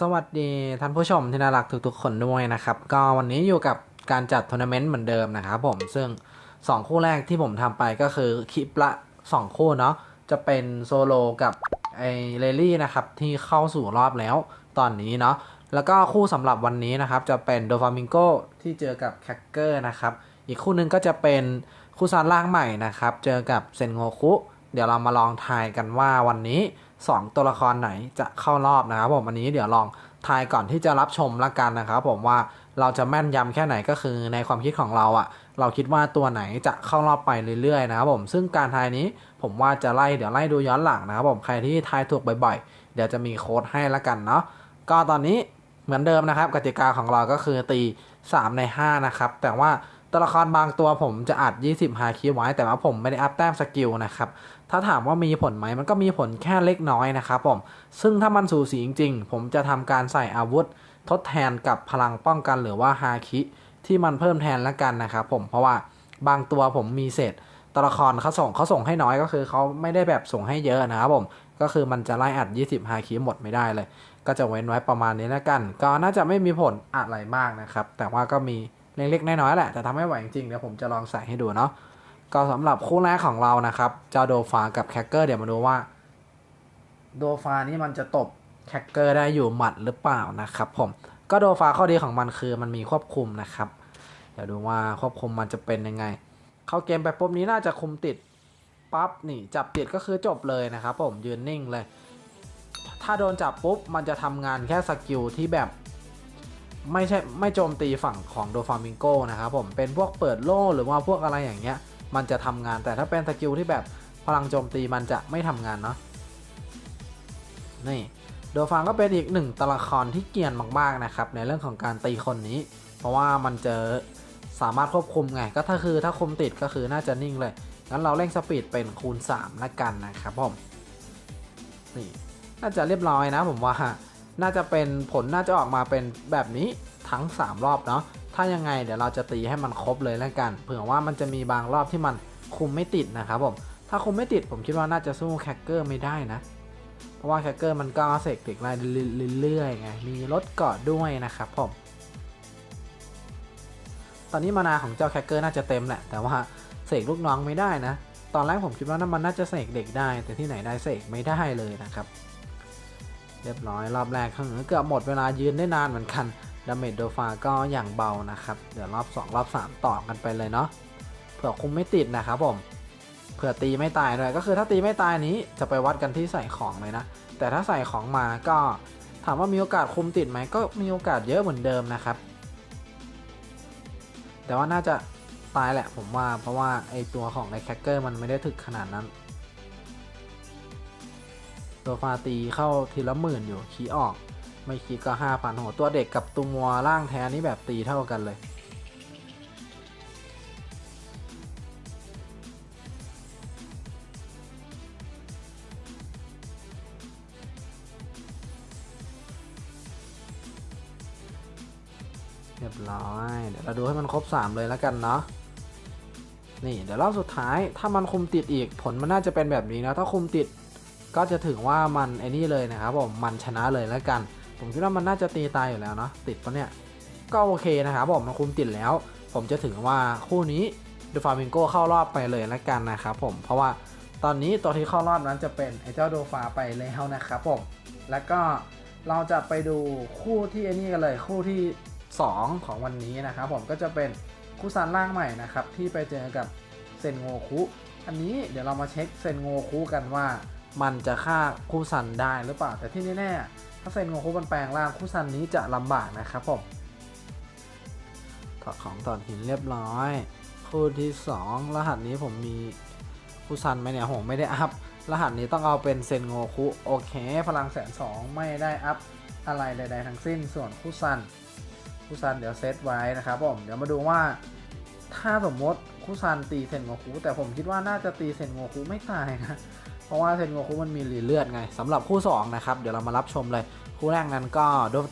สวัสดีท่านผู้ชมที่น่ารักทุกๆคนด้วยนะครับ ก็วันนี้อยู่กับการจัดทัวร์นาเมนต์เหมือนเดิมนะครับผมซึ่ง 2 คู่แรกที่ผมทำไปก็คือคลิปละ 2 คู่เนาะจะเป็นโซโลกับไอเลลี่นะครับที่เข้าสู่รอบแล้วตอนนี้เนาะแล้วก็คู่สำหรับวันนี้นะครับ จะเป็นโดฟามิงโกที่เจอกับแคคเกอร์นะครับ อีกคู่หนึงก็จะเป็นคู่ซานล่างใหม่นะครับ เจอกับเซนโงคุเดี๋ยวเรามาลองทายกันว่าวันนี้2 ตัวละครไหนจะเข้ารอบนะครับผมอันนี้เดี๋ยวลองทายก่อนที่จะรับชมละกันนะครับผมว่าเราจะแม่นยำแค่ไหนก็คือในความคิดของเราอะเราคิดว่าตัวไหนจะเข้ารอบไปเรื่อยๆนะครับผมซึ่งการทายนี้ผมว่าจะไล่เดี๋ยวไล่ดูย้อนหลังนะครับผมใครที่ทายถูกบ่อยๆ เดี๋ยวจะมีโค้ดให้ละกันเนาะก็ตอนนี้เหมือนเดิมนะครับกติกาของเราก็คือตี 3 ใน 5 นะครับ แต่ว่าตัวละครบางตัวผมจะอัด 20ฮาคิไว้ แต่ว่าผมไม่ได้อัพแต้มสกิลนะครับ ถ้าถามว่ามีผลไหมมันก็มีผลแค่เล็กน้อยนะครับผม ซึ่งถ้ามันสูสีจริง ๆ ผมจะทำการใส่อาวุธ ทดแทนกับพลังป้องกันหรือว่าฮาคิ ที่มันเพิ่มแทนละกันนะครับผมเพราะว่าบางตัวผมมีเศษตัวละครเขาส่งเขาส่งให้น้อยก็คือเขาไม่ได้แบบส่งให้เยอะนะครับผมก็คือมันจะไล่อัด 20ฮาคิหมดไม่ได้เลย ก็จะเว้นไว้ประมาณนี้ละกัน ก็น่าจะไม่มีผลอะไรมากนะครับ แต่ว่าก็มีเล็กๆน้อยๆแหละแต่ทำไม่ไหวจริงๆเดี๋ยวผมจะลองใส่ให้ดูเนาะ ก็สำหรับคู่แรกของเรานะครับ เจ้าโดฟากับแคคเกอร์เดี๋ยวมาดูว่า โดฟานี่มันจะตบแคคเกอร์ได้อยู่หมัดหรือเปล่านะครับผมก็โดฟาข้อดีของมันคือมันมีควบคุมนะครับ เดี๋ยวดูว่าควบคุมมันจะเป็นยังไง เข้าเกมไปปุ๊บนี้น่าจะคุมติดปั๊บนี่จับติดก็คือจบเลยนะครับผมยืนนิ่งเลย ถ้าโดนจับปุ๊บมันจะทำงานแค่สกิลที่แบบไม่ใช่ไม่โจมตีฝั่งของโดฟามิงโกนะครับผมเป็นพวกเปิดโล่หรือว่าพวกอะไรอย่างเงี้ย มันจะทำงานแต่ถ้าเป็นสกิลที่แบบพลังโจมตีมันจะไม่ทำงานเนาะนี่โดฟางก็เป็นอีกหนึ่งตัวละครที่เกียนมากๆนะครับในเรื่องของการตีคนนี้ เพราะว่ามันจะสามารถควบคุมไงก็ถ้าคือถ้าคุมติดก็คือน่าจะนิ่งเลยงั้นเราเร่งสปีดเป็นคูณ3ละกันนะครับผมนี่น่าจะเรียบร้อยนะผมว่าน่าจะเป็นผลน่าจะออกมาเป็นแบบนี้ทั้ง 3 รอบเนาะ ถ้ายังไงเดี๋ยวเราจะตีให้มันครบเลยแล้วกัน เผื่อว่ามันจะมีบางรอบที่มันคุมไม่ติดนะครับผม ถ้าคุมไม่ติดผมคิดว่าน่าจะสู้แคคเกอร์ไม่ได้นะ เพราะว่าแคคเกอร์มันก็เสกเด็กไล่เรื่อยๆไง มีรถเกาะด้วยนะครับผม ตอนนี้มานาของเจ้าแคคเกอร์น่าจะเต็มแหละ แต่ว่าเสกลูกน้องไม่ได้นะ ตอนแรกผมคิดว่านั่นมันน่าจะเสกเด็กได้ แต่ที่ไหนได้เสกไม่ได้เลยนะครับ เรียบร้อยรอบแรกข้างเกือบหมดเวลายืนได้นานเหมือนกัน ดาเมจโดฟาก็อย่างเบานะครับ เดี๋ยวรอบ 2 รอบ 3 ต่อกันไปเลยเนาะเผื่อคุมไม่ติดนะครับผมเผื่อตีไม่ตายเลยก็คือถ้าตีไม่ตายนี้จะไปวัดกันที่ใส่ของเลยนะ แต่ถ้าใส่ของมาก็ถามว่ามีโอกาสคุมติดไหมก็มีโอกาสเยอะเหมือนเดิมนะครับ แต่ว่าน่าจะตายแหละผมว่าเพราะว่าไอตัวของไอแคคเกอร์มันไม่ได้ถึกขนาดนั้น ตัวฟาตีเข้าทีละหมื่นอยู่คีออก ไม่คิดก็ห้าพันหัวตัวเด็กกับตัวมัวร่างแท้นี่แบบตีเท่ากันเลย เรียบร้อย เดี๋ยวเราดูให้มันครบ 3 เลยแล้วกันเนาะนี่เดี๋ยวรอบสุดท้ายถ้ามันคุมติดอีกผลมันน่าจะเป็นแบบนี้นะถ้าคุมติดก็จะถึงว่ามันไอ้นี่เลยนะครับผมมันชนะเลยแล้วกัน ผมคิดว่ามันน่าจะตีตายอยู่แล้วเนาะติดปะเนี่ย ก็โอเคนะครับผมมันคุมติดแล้ว ผมจะถึงว่าคู่นี้ดูฟามิงโกเข้ารอบไปเลยแล้วกันนะครับผมเพราะว่าตอนนี้ตัวที่เข้ารอบนั้นจะเป็นไอ้เจ้าโดฟาไปแล้วนะครับผมแล้วก็เราจะไปดูคู่ที่ไอ้นี่กันเลยคู่ที่ 2 ของวันนี้นะครับผมก็จะเป็นคู่ซันล่างใหม่นะครับที่ไปเจอกับเซนโงคุอันนี้เดี๋ยวเรามาเช็คเซนโงคุกันว่ามันจะฆ่าคู่ซันได้หรือเปล่าแต่ที่แน่ๆ ถ้าเซนโงคุมันแปลงร่างคู่ซันนี้จะลำบากนะครับผมถอดของถอดหินเรียบร้อย คู่ที่ 2 รหัสนี้ผมมีคู่ซันไหมเนี่ยผมไม่ได้อัพ รหัสนี้ต้องเอาเป็นเซนโงคุโอเค พลังแสนสองไม่ได้อัพอะไรใด ๆ ทั้งสิ้นส่วนคู่ซันคู่ซันเดี๋ยวเซตไว้นะครับผมเดี๋ยวมาดูว่าถ้าสมมติคู่ซันตีเซนโงคุแต่ผมคิดว่าน่าจะตีเซนโงคุไม่ตายนะ เพราะว่าเซนโงคุมันมีเลือดไงสำหรับคู่2นะครับเดี๋ยวเรามารับชมเลย คู่แรกนั้นก็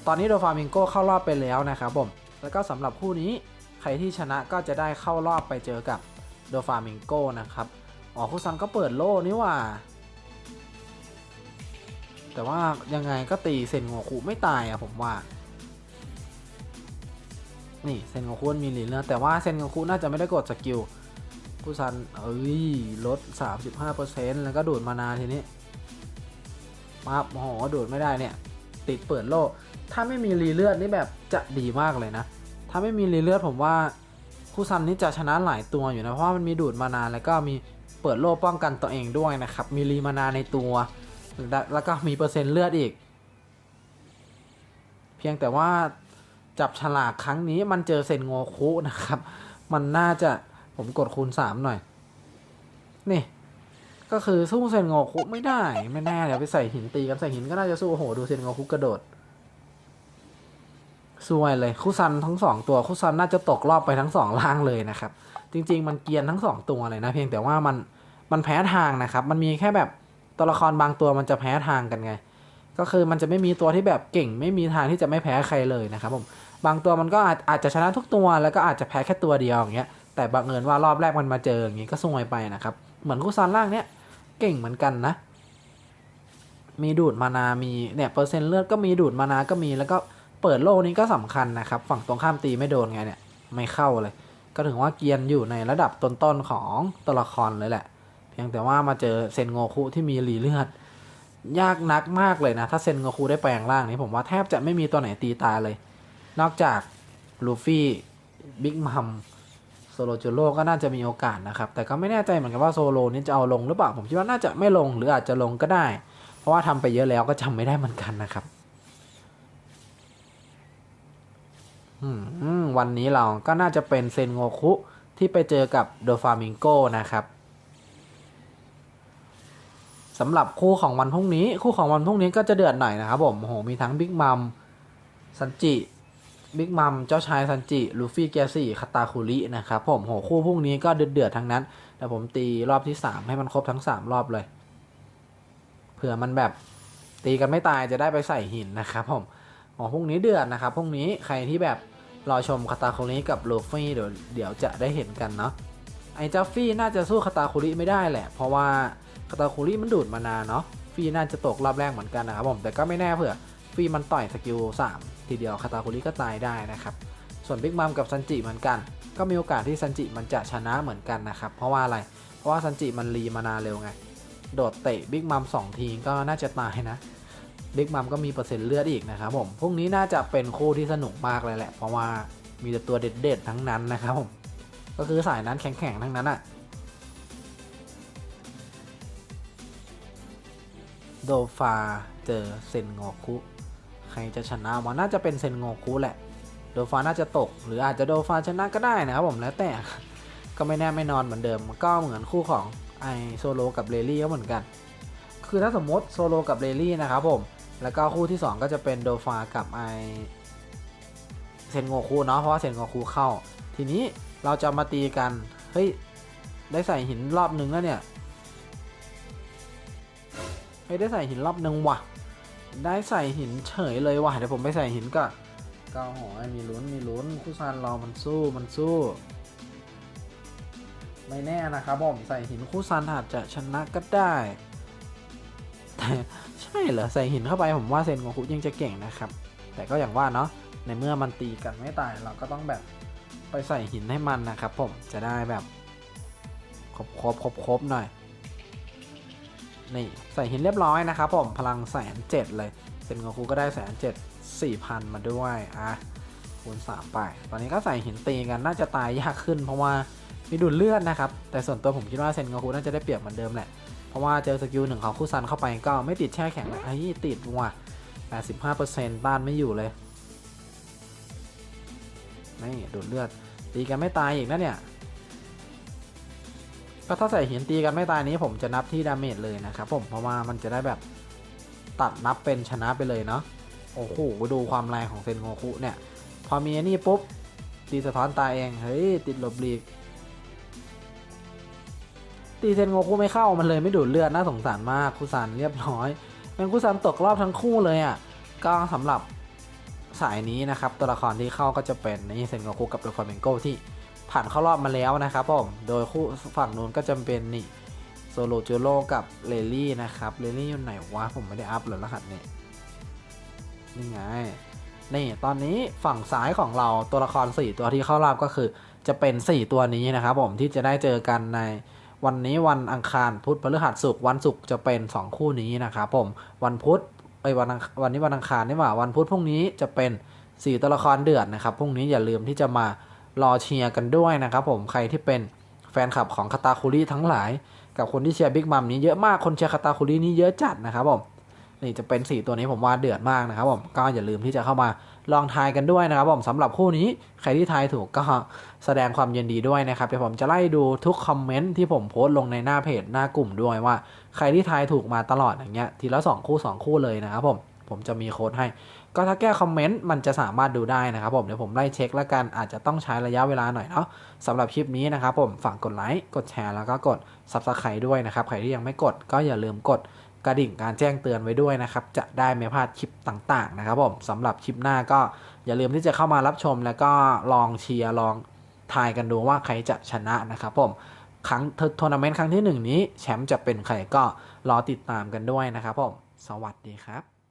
ตอนนี้โดฟามิงโกเข้ารอบไปแล้วนะครับผมแล้วก็สำหรับคู่นี้ใครที่ชนะก็จะได้เข้ารอบไปเจอกับโดฟามิงโกนะครับอ๋อคู่ซันก็เปิดโล่นี่ว่า แต่ว่ายังไงก็ตีเซนโงคุไม่ตายอะผมว่านี่เซนโงคุมันมีเลือดแต่ว่าเซนโงคุน่าจะไม่ได้กดสกิล คุซันเอ้ยลด 35%แล้วก็ดูดมานาทีนี้มาโอ้โหดูดไม่ได้เนี่ย ติดเปิดโลก ถ้าไม่มีรีเลือดนี่แบบจะดีมากเลยนะ ถ้าไม่มีรีเลือดผมว่าคุซันนี่จะชนะหลายตัวอยู่นะ เพราะมันมีดูดมานาแล้วก็มีเปิดโลกป้องกันตัวเองด้วยนะครับ มีรีมานาในตัว แล้วก็มีเปอร์เซ็นต์เลือดอีก เพียงแต่ว่าจับฉลากครั้งนี้มันเจอเซนโงคุนะครับ มันน่าจะ ผมกดคูณสามหน่อย นี่ ก็คือสู้เซนโงคุไม่ได้ ไม่แน่เดี๋ยวไปใส่หินตีกันใส่หินก็น่าจะสู้โอ้โหดูเซนโงคุกระโดดสวยเลยคุซันทั้งสองตัวคุซันน่าจะตกรอบไปทั้งสองล่างเลยนะครับ จริง ๆ มันเกียนทั้งสองตัวเลยนะ เพียงแต่ว่ามันมันแพ้ทางนะครับ มันมีแค่แบบตัวละครบางตัวมันจะแพ้ทางกันไง ก็คือมันจะไม่มีตัวที่แบบเก่ง ไม่มีทางที่จะไม่แพ้ใครเลยนะครับผมบางตัวมันก็อาจอาจจะชนะทุกตัวแล้วก็อาจจะแพ้แค่ตัวเดียวอย่างเงี้ย แต่บังเอิญว่ารอบแรกมันมาเจออย่างงี้ก็ซวยไปนะครับ เหมือนคุซันล่างเนี้ยเก่งเหมือนกันนะ มีดูดมานา มีเนี่ยเปอร์เซ็นต์เลือดก็มีดูดมานา ก็มีแล้วก็เปิดโลกนี้ก็สำคัญนะครับ ฝั่งตรงข้ามตีไม่โดนไงเนี่ยไม่เข้าเลย ก็ถึงว่าเกียนอยู่ในระดับต้นๆของตัวละครเลยแหละ เพียงแต่ว่ามาเจอเซนโงคุที่มีหลีเลือดยากนักมากเลยนะ ถ้าเซนโงคุได้แปลงร่างนี้ผมว่าแทบจะไม่มีตัวไหนตีตายเลย นอกจากลูฟี่บิ๊กมัม โซโลจูโร่ก็น่าจะมีโอกาสนะครับ แต่ก็ไม่แน่ใจเหมือนกันว่าโซโลนี้จะเอาลงหรือเปล่า ผมคิดว่าน่าจะไม่ลงหรืออาจจะลงก็ได้ เพราะว่าทำไปเยอะแล้วก็จำไม่ได้เหมือนกันนะครับวันนี้เราก็น่าจะเป็นเซนโงคุที่ไปเจอกับโดฟามิงโกนะครับสำหรับคู่ของวันพรุ่งนี้ คู่ของวันพรุ่งนี้ก็จะเดือดหน่อยนะครับผมโอ้โหมีทั้งบิ๊กมัมซันจิ บิ๊กมัม เจ้าชายซันจิ ลูฟี่เกียร์สี่คาตาคุรินะครับผมโหคู่พรุ่งนี้ก็เดือดเดือดทั้งนั้น แต่ผมตีรอบที่สามให้มันครบทั้งสามรอบเลย เผื่อมันแบบตีกันไม่ตายจะได้ไปใส่หินนะครับผมอ๋อพรุ่งนี้เดือดนะครับพรุ่งนี้ใครที่แบบรอชมคาตาคุริกับลูฟี่เดี๋ยวเดี๋ยวจะได้เห็นกันเนาะไอ้เจ้าฟี่น่าจะสู้คาตาคุริไม่ได้แหละ เพราะว่าคาตาคุริมันดูดมานานเนาะฟี่น่าจะตกรอบแรกเหมือนกันนะครับผมแต่ก็ไม่แน่เผื่อฟี่มันต่อยสกิลสาม ทีเดียวคาตาคุริก็ตายได้นะครับ ส่วนบิ๊กมัมกับซันจิเหมือนกัน ก็มีโอกาสที่ซันจิมันจะชนะเหมือนกันนะครับ เพราะว่าอะไร เพราะว่าซันจิมันรีมานาเร็วไง โดดเตะบิ๊กมัมสองทีก็น่าจะตายนะ บิ๊กมัมก็มีเปอร์เซ็นต์เลือดอีกนะครับผมพรุ่งนี้น่าจะเป็นคู่ที่สนุกมากเลยแหละ เพราะว่ามีแต่ตัวเด็ดๆทั้งนั้นนะครับผม ก็คือสายนั้นแข็งๆทั้งนั้นอะโดฟาเจอเซนโงคุ ใครจะชนะว่าน่าจะเป็นเซนโงคุแหละ โดฟาน่าจะตก หรืออาจจะโดฟาชนะก็ได้นะครับผมแล้วแต่ก็ไม่แน่ไม่นอนเหมือนเดิมก็เหมือนคู่ของไอโซโลกับเรลลี่ก็เหมือนกัน คือถ้าสมมติโซโลกับเรลลี่นะครับผมแล้วก็คู่ที่ 2 ก็จะเป็นโดฟากับไอเซนโงคุเนาะเพราะว่าเซนโงคุเข้า ทีนี้เราจะมาตีกันเฮ้ยได้ใส่หินรอบนึงแล้วเนี่ยเฮ้ยได้ใส่หินรอบนึงว่ะ ได้ใส่หินเฉยเลยว่ะเดี๋ยวผมไปใส่หินก่อนก็โหอยมีลุ้นมีลุ้นคู่ซานเรามันสู้มันสู้ ไม่แน่นะครับผมใส่หินคู่ซันอาจจะชนะก็ได้แต่ใช่เหรอใส่หินเข้าไปผมว่าเซนของคุยังจะเก่งนะครับ แต่ก็อย่างว่าเนาะในเมื่อมันตีกันไม่ตายเราก็ต้องแบบไปใส่หินให้มันนะครับ ผมจะได้แบบครบครบครบครบหน่อย นี่ใส่หินเรียบร้อยนะครับผมพลังแสนเจ็ดเลยเซนของคุก็ได้แสนเจ็ดสี่พันมาด้วยอะคูณสามไป ตอนนี้ก็ใส่หินตีกันน่าจะตายยากขึ้น เพราะว่ามีดูดเลือดนะครับ แต่ส่วนตัวผมคิดว่าเซนโงคูน่าจะได้เปรียบเหมือนเดิมแหละ เพราะว่าเจอสกิลหนึ่งของคู่ซันเข้าไปก็ไม่ติดแช่แข็งเลยไอ้ติดว่ะ85%บ้านไม่อยู่เลย นี่ดูดเลือด ตีกันไม่ตายอีกนะเนี่ย ก็ถ้าใส่หินตีกันไม่ตายนี้ผมจะนับที่ดาเมจเลยนะครับผมเพราะว่ามันจะได้แบบตัดนับเป็นชนะไปเลยเนาะโอ้โหดูความแรงของเซนโงคุเนี่ย พอมีอันนี่ปุ๊บตีสะท้อนตายเองเฮ้ยติดหลบหลีกตีเซนโงคุไม่เข้ามันเลยไม่ดูดเลือดน่าสงสารมากคุซันเรียบร้อยเป็นคุซันตกรอบทั้งคู่เลยอะ่ะก็สำหรับสายนี้นะครับตัวละครที่เข้าก็จะเป็นนี่เซนโงคุกับโดฟาเมนโกที่ ผ่านเข้ารอบมาแล้วนะครับผม โดยคู่ฝั่งนู้นก็จะเป็นนี่โซโลจูโร่กับเลลี่นะครับเลลี่อยู่ไหนวะผมไม่ได้อัพเลยรหัสเนี่ยนี่ไง นี่ตอนนี้ฝั่งซ้ายของเราตัวละคร 4 ตัวที่เข้ารอบก็คือ จะเป็น 4 ตัวนี้นะครับผมที่จะได้เจอกันในวันนี้วันอังคารพุธพฤหัสศุกร์วันศุกร์จะเป็น 2 คู่นี้นะครับผมวันพุธไอ้วันอังวันนี้วันอังคารนี่หว่าวันพุธพรุ่งนี้จะเป็น 4 ตัวละครเดือดนะครับพรุ่งนี้อย่าลืมที่จะมา รอเชียร์กันด้วยนะครับผมใครที่เป็นแฟนคลับของคาตาคุริทั้งหลาย กับคนที่เชียร์บิ๊กมัมนี้เยอะมากคนเชียร์คาตาคุรินี้เยอะจัดนะครับผมนี่จะเป็น 4 ตัวนี้ผมว่าเดือดมากนะครับผมก็อย่าลืมที่จะเข้ามาลองทายกันด้วยนะครับผมสำหรับคู่นี้ใครที่ทายถูกก็แสดงความยินดีด้วยนะครับเดี๋ยวผมจะไล่ดูทุกคอมเมนต์ที่ผมโพสต์ลงในหน้าเพจหน้ากลุ่มด้วยว่า ใครที่ทายถูกมาตลอดอย่างเงี้ยทีละ2คู่ 2 คู่เลยนะครับผมผมจะมีโค้ดให้ ก็ถ้าแก้คอมเมนต์มันจะสามารถดูได้นะครับผมเดี๋ยวผมไล่เช็คแล้วกันอาจจะต้องใช้ระยะเวลาหน่อยเนาะสำหรับคลิปนี้นะครับผมฝากกดไลค์กดแชร์แล้วก็กด Subscribe ด้วยนะครับใครที่ยังไม่กดก็อย่าลืมกดกระดิ่งการแจ้งเตือนไว้ด้วยนะครับ จะได้ไม่พลาดคลิปต่างๆนะครับผมสำหรับคลิปหน้าก็อย่าลืมที่จะเข้ามารับชมแล้วก็ลองเชียร์ลองทายกันดูว่าใครจะชนะนะครับผมครั้งทัวร์นาเมนต์ครั้งที่หนึ่งนี้แชมป์จะเป็นใครก็รอติดตามกันด้วยนะครับผม สวัสดีครับ